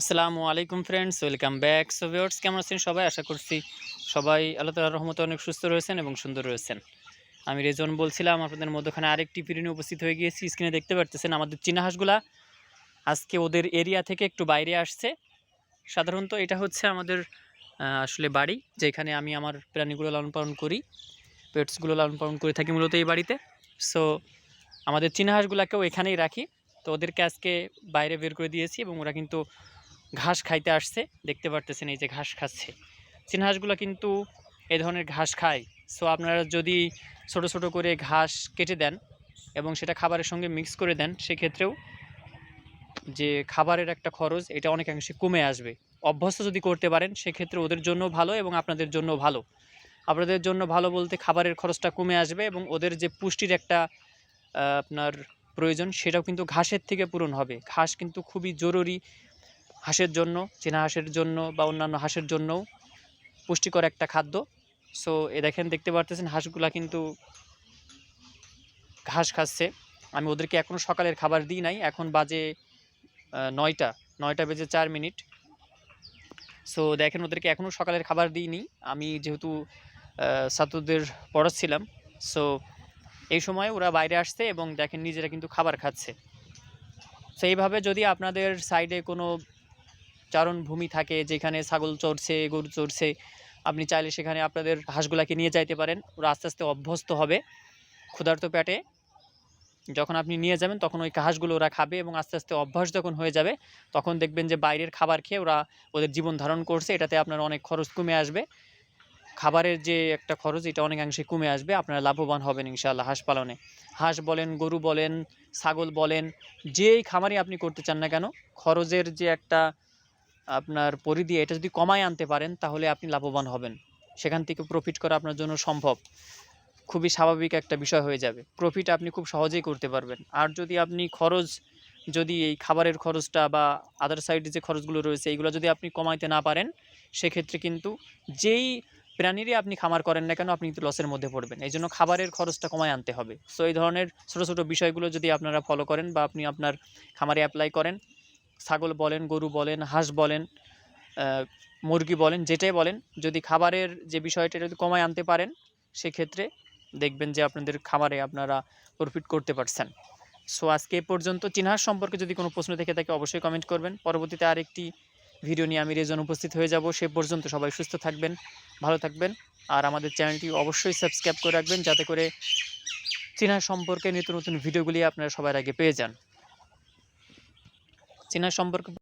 আসসালামু আলাইকুম friends welcome back so viewers কেমন আছেন? সবাই আশা করছি সবাই আল্লাহ তালার রহমতে অনেক সুস্থ রয়েছেন এবং সুন্দর রয়েছেন। আমি রেজন বলছিলাম, আপনাদের মধ্যখানে আরেকটি পিরিনে উপস্থিত হয়ে গিয়েছি। স্ক্রিনে দেখতে পারতেছেন আমাদের চীনা হাঁসগুলা। আজকে ওদের এরিয়া থেকে একটু বাইরে আসছে। সাধারণত এটা হচ্ছে আমাদের আসলে বাড়ি, যেখানে আমি আমার প্রাণীগুলো লালন পালন করি। পেটসগুলো লালন পালন করে থাকি মূলত এই বাড়িতে। সো আমাদের চীনা হাঁসগুলাকেও এখানেই রাখি। তো ওদেরকে আজকে বাইরে বের করে দিয়েছি এবং ওরা কিন্তু ঘাস খাইতে আসছে, দেখতে পারতেছেন এই যে ঘাস খাচ্ছে। চীনা হাঁসগুলো কিন্তু এ ধরনের ঘাস খায়। সো আপনারা যদি ছোট ছোট করে ঘাস কেটে দেন এবং সেটা খাবারের সঙ্গে মিক্স করে দেন, সেক্ষেত্রেও যে খাবারের একটা খরচ, এটা অনেকাংশে কমে আসবে। অভ্যস্ত যদি করতে পারেন, সেক্ষেত্রে ওদের জন্য ভালো এবং আপনাদের জন্য ভালো। আপনাদের জন্য ভালো বলতে খাবারের খরচটা কমে আসবে এবং ওদের যে পুষ্টির একটা আপনার প্রয়োজন, সেটাও কিন্তু ঘাসের থেকে পূরণ হবে। ঘাস কিন্তু খুবই জরুরি হাঁসের জন্য, চীনা হাঁসের জন্য বা অন্যান্য হাঁসের জন্যও পুষ্টিকর একটা খাদ্য। সো এ দেখেন, দেখতে পারতেছেন, হাঁসগুলা কিন্তু ঘাস খাচ্ছে। আমি ওদেরকে এখনও সকালের খাবার দিই নাই, এখন বাজে নয়টা নয়টা বেজে চার মিনিট। সো দেখেন, ওদেরকে এখনও সকালের খাবার দিইনি আমি যেহেতু ছাত্রদের পড়াচ্ছিলাম সো এই সময় ওরা বাইরে আসছে এবং দেখেন, নিজেরা কিন্তু খাবার খাচ্ছে। তো এইভাবে যদি আপনাদের সাইডে কোনো চারণভূমি থাকে, যেখানে ছাগল চড়ছে, গরু চড়ছে, আপনি চাইলে সেখানে আপনাদের হাঁসগুলাকে নিয়ে যাইতে পারেন। ওরা আস্তে আস্তে অভ্যস্ত হবে ক্ষুধার্ত পেটে। যখন আপনি নিয়ে যাবেন, তখন ওই ঘাসগুলো ওরা খাবে এবং আস্তে আস্তে অভ্যাস যখন হয়ে যাবে, তখন দেখবেন যে বাইরের খাবার খেয়ে ওরা ওদের জীবন ধারণ করছে। এটাতে আপনার অনেক খরচ কমে আসবে। খাবারের যে একটা খরচ, এটা অনেকাংশে কমে আসবে। আপনারা লাভবান হবেন ইনশাআল্লাহ হাঁস পালনে। হাঁস বলেন, গরু বলেন, ছাগল বলেন, যেই খামারই আপনি করতে চান না কেন, খরচের যে একটা আপনার পরিধি এটা যদি কমায় আনতে পারেন, তাহলে আপনি লাভবান হবেন। সেখান থেকে প্রফিট করা আপনার জন্য সম্ভব। খুবই স্বাভাবিক একটা বিষয় হয়ে যাবে। প্রফিট আপনি খুব সহজেই করতে পারবেন। আর যদি আপনি খরচ, যদি এই খাবারের খরচটা বা আদার সাইডে যে খরচগুলো রয়েছে এইগুলো যদি আপনি কমাইতে না পারেন, সেক্ষেত্রে কিন্তু যেই প্রাণীরই আপনি খামার করেন না কেন, আপনি কিন্তু লসের মধ্যে পড়বেন। এই জন্য খাবারের খরচটা কমায় আনতে হবে। সো এই ধরনের ছোটো ছোটো বিষয়গুলো যদি আপনারা ফলো করেন বা আপনি আপনার খামারে অ্যাপ্লাই করেন ছাগল বলেন, গরু বলেন, হাঁস বলেন মুরগি বলেন, যেটাই বলেন, যদি খাবারের যে বিষয়টা যদি কমায় আনতে পারেন, সেক্ষেত্রে দেখবেন যে আপনাদের খামারে আপনারা প্রফিট করতে পারছেন। সো আজকে এ পর্যন্ত চিনহাস সম্পর্কে যদি কোনো প্রশ্ন থেকে থাকে, অবশ্যই কমেন্ট করবেন। পরবর্তীতে আরেকটি ভিডিও নিয়ে আমি রেজন উপস্থিত হয়ে যাব। সে পর্যন্ত সবাই সুস্থ থাকবেন, ভালো থাকবেন, আর আমাদের চ্যানেলটি অবশ্যই সাবস্ক্রাইব করে রাখবেন, যাতে করে চীনা সম্পর্কে নিত্য নতুন ভিডিওগুলি আপনারা সবার আগে পেয়ে যান। চীনা সম্পর্কে